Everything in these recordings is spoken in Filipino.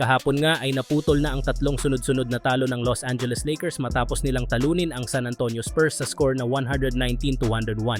Kahapon nga ay naputol na ang tatlong sunod-sunod na talo ng Los Angeles Lakers matapos nilang talunin ang San Antonio Spurs sa score na 119-101.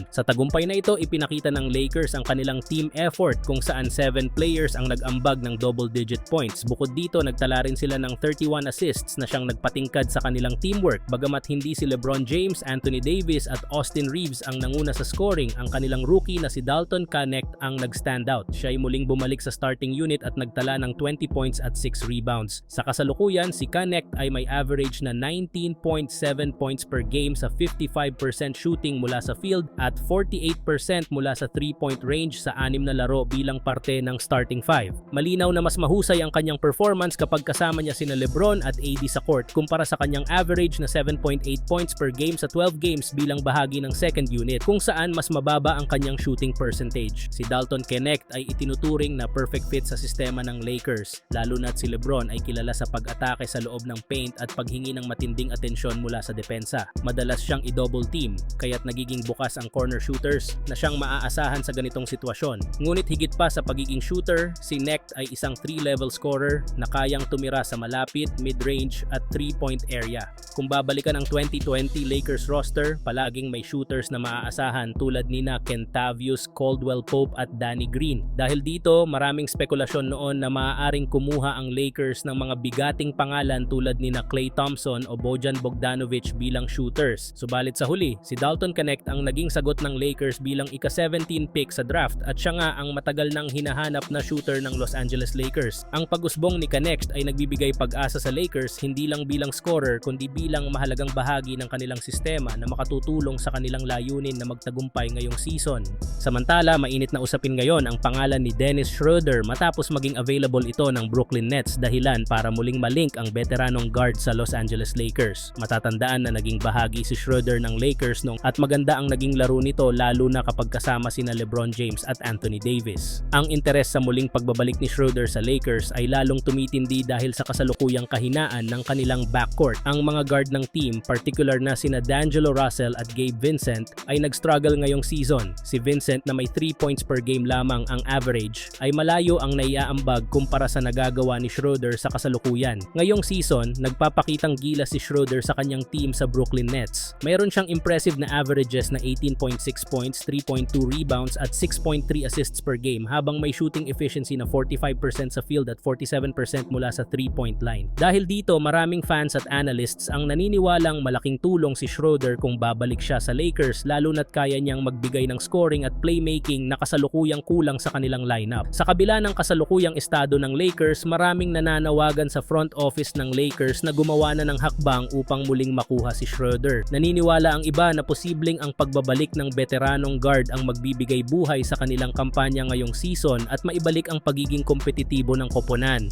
Sa tagumpay na ito, ipinakita ng Lakers ang kanilang team effort kung saan 7 players ang nag-ambag ng double-digit points. Bukod dito, nagtala rin sila ng 31 assists na siyang nagpatingkad sa kanilang teamwork. Bagamat hindi si LeBron James, Anthony Davis at Austin Reeves ang nanguna sa scoring, ang kanilang rookie na si Dalton Connect ang nag-stand out. Siya ay muling bumalik sa starting unit at nagtala ng 20 points at 6 rebounds. Sa kasalukuyan, si Connect ay may average na 19.7 points per game sa 55% shooting mula sa field at 48% mula sa 3-point range sa anim na laro bilang parte ng starting five. Malinaw na mas mahusay ang kanyang performance kapag kasama niya sina LeBron at AD sa court kumpara sa kanyang average na 7.8 points per game sa 12 games bilang bahagi ng second unit kung saan mas mababa ang kanyang shooting percentage. Si Dalton Connect ay itinuturing na perfect fit sa sistema ng Lakers lalo na't si LeBron ay kilala sa pag-atake sa loob ng paint at paghingi ng matinding atensyon mula sa depensa. Madalas siyang i-double team kaya't nagiging bukas ang corner shooters na siyang maaasahan sa ganitong sitwasyon. Ngunit higit pa sa pagiging shooter, si Necht ay isang 3-level scorer na kayang tumira sa malapit, mid-range at 3-point area. Kung babalikan ang 2020 Lakers roster, palaging may shooters na maaasahan tulad ni na Kentavious, Caldwell Pope at Danny Green. Dahil dito, maraming spekulasyon noon na maaaring kumuha ang Lakers ng mga bigating pangalan tulad ni na Klay Thompson o Bojan Bogdanovic bilang shooters. Subalit sa huli, si Dalton Connect ang naging sagot ng Lakers bilang ika-17 pick sa draft at siya nga ang matagal nang hinahanap na shooter ng Los Angeles Lakers. Ang pag-usbong ni Connect ay nagbibigay pag-asa sa Lakers hindi lang bilang scorer kundi bilang mahalagang bahagi ng kanilang sistema na makatutulong sa kanilang layunin na magtagumpay ngayong season. Samantala, mainit na usapin ngayon ang pangalan ni Dennis Schroeder matapos maging available ito ng Brooklyn Nets dahilan para muling malink ang veteranong guard sa Los Angeles Lakers. Matatandaan na naging bahagi si Schroeder ng Lakers nung at maganda ang naging laro nito lalo na kapag kasama sina LeBron James at Anthony Davis. Ang interes sa muling pagbabalik ni Schroeder sa Lakers ay lalong tumitindi dahil sa kasalukuyang kahinaan ng kanilang backcourt. Ang mga guard ng team, particular na sina D'Angelo Russell at Gabe Vincent, ay nag-struggle ngayong season. Si Vincent na may 3 points per game lamang ang average ay malayo ang naiaambag kumpara sa nagagawa ni Schroeder sa kasalukuyan. Ngayong season, nagpapakitang gila si Schroeder sa kanyang team sa Brooklyn Nets. Mayroon siyang impressive na averages na 18.6 points, 3.2 rebounds at 6.3 assists per game habang may shooting efficiency na 45% sa field at 47% mula sa 3-point line. Dahil dito, maraming fans at analysts ang naniniwalang malaking tulong si Schroeder kung babalik siya sa Lakers lalo na't kaya niyang magbigay ng scoring at playmaking na kasalukuyang kulang sa kanilang lineup. Sa kabila ng kasalukuyang estado ng Lakers, maraming nananawagan sa front office ng Lakers na gumawa na ng hakbang upang muling makuha si Schroeder. Naniniwala ang iba na posibleng ang pagbabalik ng veteranong guard ang magbibigay buhay sa kanilang kampanya ngayong season at maibalik ang pagiging kompetitibo ng koponan.